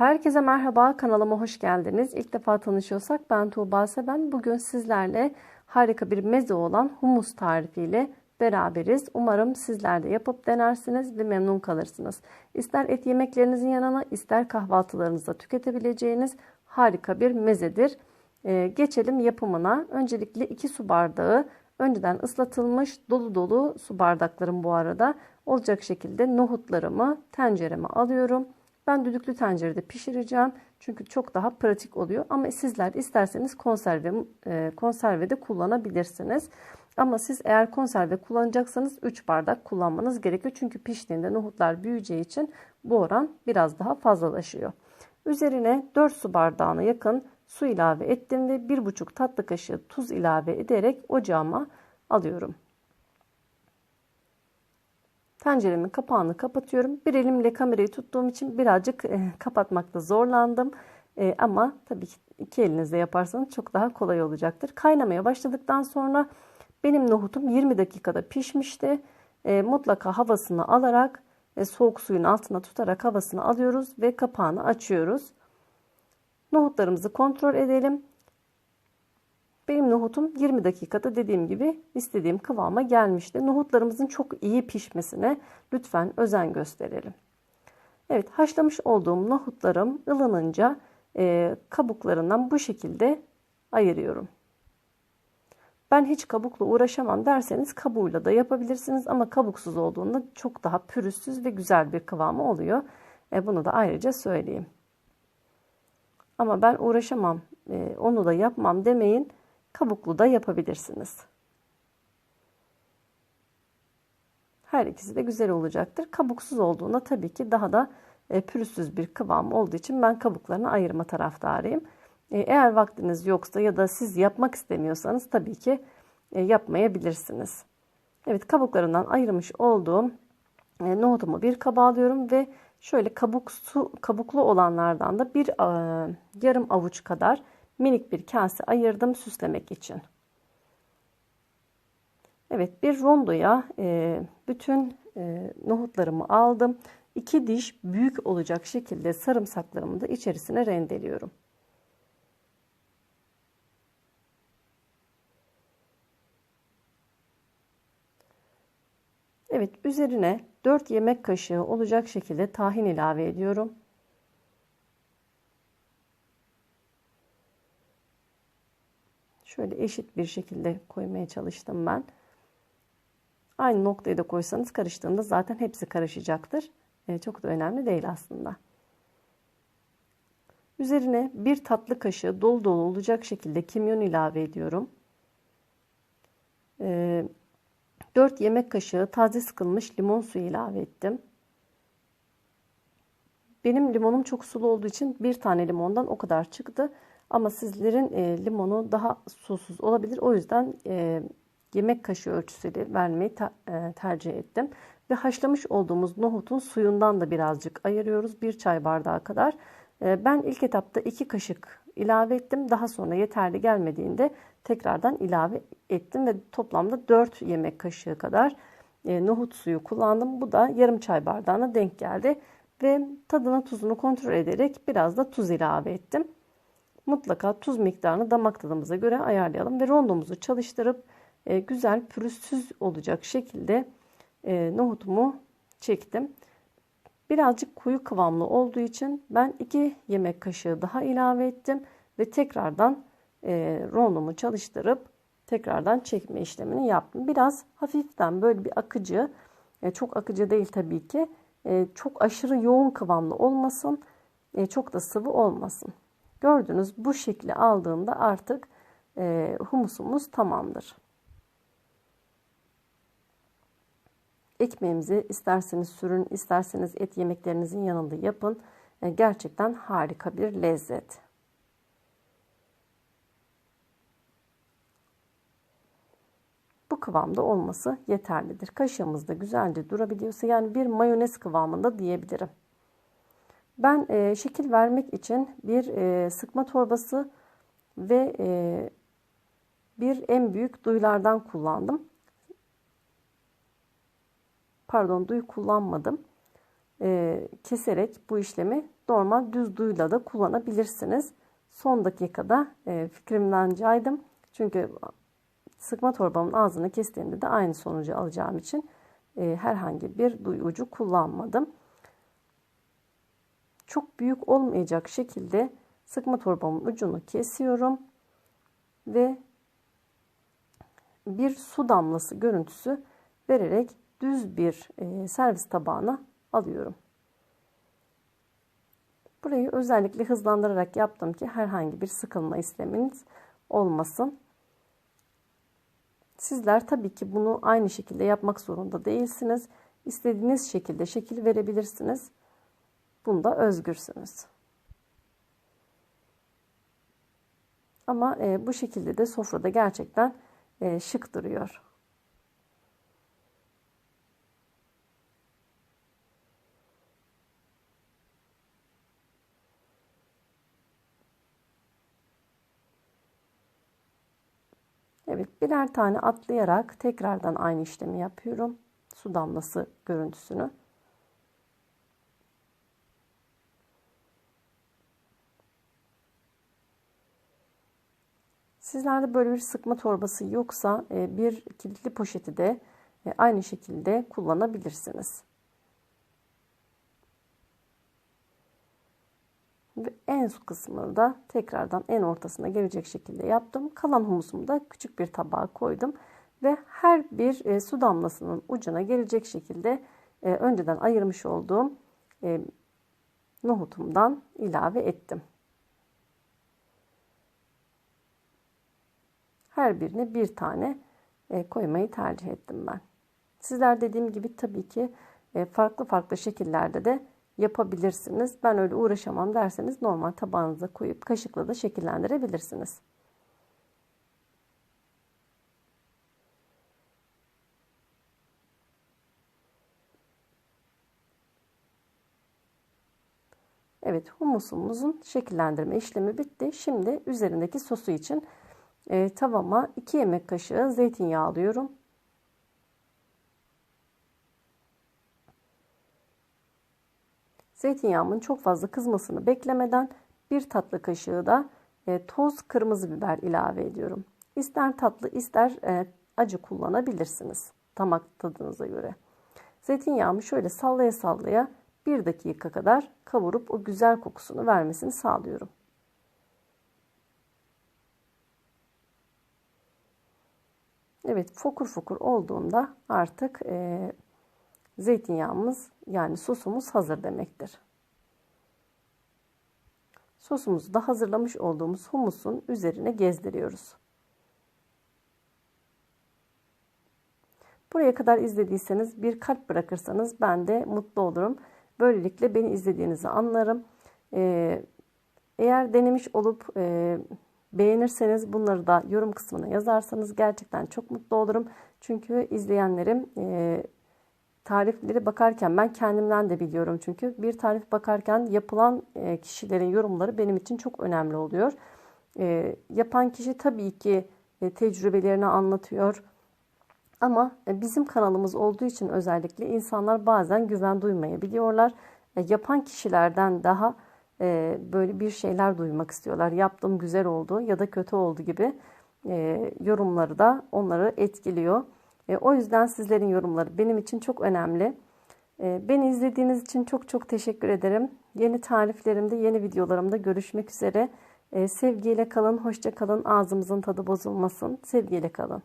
Herkese merhaba, kanalıma hoş geldiniz. İlk defa tanışıyorsak ben Tuğba Seben. Bugün sizlerle harika bir meze olan humus tarifiyle beraberiz. Umarım sizler de yapıp denersiniz ve memnun kalırsınız. İster et yemeklerinizin yanına, ister kahvaltılarınızda tüketebileceğiniz harika bir mezedir. Ee, geçelim yapımına. Öncelikle 2 su bardağı önceden ıslatılmış dolu dolu su bardaklarım bu arada olacak şekilde nohutlarımı tencereme alıyorum. Ben düdüklü tencerede pişireceğim. Çünkü çok daha pratik oluyor. Ama sizler isterseniz konserve e, konservede kullanabilirsiniz. Ama siz eğer konserve kullanacaksanız 3 bardak kullanmanız gerekiyor. Çünkü piştiğinde nohutlar büyüyeceği için bu oran biraz daha fazlalaşıyor. Üzerine 4 su bardağına yakın su ilave ettim ve 1,5 tatlı kaşığı tuz ilave ederek ocağıma alıyorum. Tenceremin kapağını kapatıyorum. Bir elimle kamerayı tuttuğum için birazcık e, kapatmakta zorlandım. E, ama tabii ki iki elinizle yaparsanız çok daha kolay olacaktır. Kaynamaya başladıktan sonra benim nohutum 20 dakikada pişmişti. E, mutlaka havasını alarak ve soğuk suyun altına tutarak havasını alıyoruz ve kapağını açıyoruz. Nohutlarımızı kontrol edelim. Benim nohutum 20 dakikada dediğim gibi istediğim kıvama gelmişti. Nohutlarımızın çok iyi pişmesine lütfen özen gösterelim. Evet haşlamış olduğum nohutlarım ılınınca e, kabuklarından bu şekilde ayırıyorum. Ben hiç kabukla uğraşamam derseniz kabuğuyla da yapabilirsiniz ama kabuksuz olduğunda çok daha pürüzsüz ve güzel bir kıvamı oluyor. E, bunu da ayrıca söyleyeyim. Ama ben uğraşamam, e, onu da yapmam demeyin kabuklu da yapabilirsiniz. Her ikisi de güzel olacaktır. Kabuksuz olduğunda tabii ki daha da e, pürüzsüz bir kıvam olduğu için ben kabuklarını ayırma taraftarıyım. E, eğer vaktiniz yoksa ya da siz yapmak istemiyorsanız tabii ki e, yapmayabilirsiniz. Evet kabuklarından ayırmış olduğum nohutumu bir kaba alıyorum ve şöyle kabuksu, kabuklu olanlardan da bir yarım avuç kadar minik bir kase ayırdım süslemek için. Evet bir rondoya e, bütün e, nohutlarımı aldım. İki diş büyük olacak şekilde sarımsaklarımı da içerisine rendeliyorum. Evet üzerine 4 yemek kaşığı olacak şekilde tahin ilave ediyorum. Şöyle eşit bir şekilde koymaya çalıştım ben. Aynı noktayı da koysanız karıştığında zaten hepsi karışacaktır. E, çok da önemli değil aslında. Üzerine bir tatlı kaşığı dolu dolu olacak şekilde kimyon ilave ediyorum. E, 4 yemek kaşığı taze sıkılmış limon suyu ilave ettim. Benim limonum çok sulu olduğu için bir tane limondan o kadar çıktı. Ama sizlerin e, limonu daha susuz olabilir. O yüzden e, yemek kaşığı ölçüsüyle vermeyi ta, e, tercih ettim. Ve haşlamış olduğumuz nohutun suyundan da birazcık ayırıyoruz. Bir çay bardağı kadar. E, ben ilk etapta iki kaşık ilave ettim. Daha sonra yeterli gelmediğinde tekrardan ilave ettim. Ve toplamda 4 yemek kaşığı kadar e, nohut suyu kullandım. Bu da yarım çay bardağına denk geldi. Ve tadına tuzunu kontrol ederek biraz da tuz ilave ettim mutlaka tuz miktarını damak tadımıza göre ayarlayalım ve rondomuzu çalıştırıp e, güzel pürüzsüz olacak şekilde e, nohutumu çektim. Birazcık koyu kıvamlı olduğu için ben 2 yemek kaşığı daha ilave ettim ve tekrardan e, rondomu çalıştırıp tekrardan çekme işlemini yaptım. Biraz hafiften böyle bir akıcı, e, çok akıcı değil tabii ki, e, çok aşırı yoğun kıvamlı olmasın, e, çok da sıvı olmasın. Gördünüz bu şekli aldığında artık e, humusumuz tamamdır. Ekmeğimizi isterseniz sürün, isterseniz et yemeklerinizin yanında yapın. E, gerçekten harika bir lezzet. Bu kıvamda olması yeterlidir. Kaşığımız da güzelce durabiliyorsa yani bir mayonez kıvamında diyebilirim. Ben e, şekil vermek için bir e, sıkma torbası ve e, bir en büyük duyulardan kullandım. Pardon duyu kullanmadım. E, keserek bu işlemi normal düz duyla da kullanabilirsiniz. Son dakikada e, fikrimden caydım. Çünkü sıkma torbamın ağzını kestiğimde de aynı sonucu alacağım için e, herhangi bir duy ucu kullanmadım. Çok büyük olmayacak şekilde sıkma torbamın ucunu kesiyorum ve bir su damlası görüntüsü vererek düz bir e, servis tabağına alıyorum. Burayı özellikle hızlandırarak yaptım ki herhangi bir sıkılma işleminiz olmasın. Sizler tabii ki bunu aynı şekilde yapmak zorunda değilsiniz. İstediğiniz şekilde şekil verebilirsiniz. Bunda özgürsünüz. Ama e, bu şekilde de sofrada gerçekten e, şık duruyor. Evet birer tane atlayarak tekrardan aynı işlemi yapıyorum. Su damlası görüntüsünü. Sizlerde böyle bir sıkma torbası yoksa e, bir kilitli poşeti de e, aynı şekilde kullanabilirsiniz. Ve en su kısmını da tekrardan en ortasına gelecek şekilde yaptım. Kalan humusumu da küçük bir tabağa koydum. Ve her bir e, su damlasının ucuna gelecek şekilde önceden ayırmış olduğum nohutumdan ilave ettim. Her birine bir tane e, koymayı tercih ettim ben. Sizler dediğim gibi tabii ki e, farklı farklı şekillerde de yapabilirsiniz. Ben öyle uğraşamam derseniz normal tabağınıza koyup kaşıkla da şekillendirebilirsiniz. Evet humusumuzun şekillendirme işlemi bitti. Şimdi üzerindeki sosu için e, tavama 2 yemek kaşığı zeytinyağı alıyorum. Zeytinyağımın çok fazla kızmasını beklemeden bir tatlı kaşığı da e, toz kırmızı biber ilave ediyorum. İster tatlı ister e, acı kullanabilirsiniz damak tadınıza göre. Zeytinyağımı şöyle sallaya sallaya bir dakika kadar kavurup o güzel kokusunu vermesini sağlıyorum. Evet fokur fokur olduğunda artık e, zeytinyağımız yani sosumuz hazır demektir. Sosumuzu da hazırlamış olduğumuz humusun üzerine gezdiriyoruz. Buraya kadar izlediyseniz bir kalp bırakırsanız ben de mutlu olurum. Böylelikle beni izlediğinizi anlarım. Ee, eğer denemiş olup e, Beğenirseniz bunları da yorum kısmına yazarsanız gerçekten çok mutlu olurum. Çünkü izleyenlerim e, tarifleri bakarken ben kendimden de biliyorum çünkü bir tarif bakarken yapılan e, kişilerin yorumları benim için çok önemli oluyor. E, yapan kişi tabii ki e, tecrübelerini anlatıyor. Ama e, bizim kanalımız olduğu için özellikle insanlar bazen güven duymayabiliyorlar. E, yapan kişilerden daha e, böyle bir şeyler duymak istiyorlar. Yaptım güzel oldu ya da kötü oldu gibi e, yorumları da onları etkiliyor. E, o yüzden sizlerin yorumları benim için çok önemli. Beni izlediğiniz için çok çok teşekkür ederim. Yeni tariflerimde, yeni videolarımda görüşmek üzere. Sevgiyle kalın, hoşça kalın. Ağzımızın tadı bozulmasın. Sevgiyle kalın.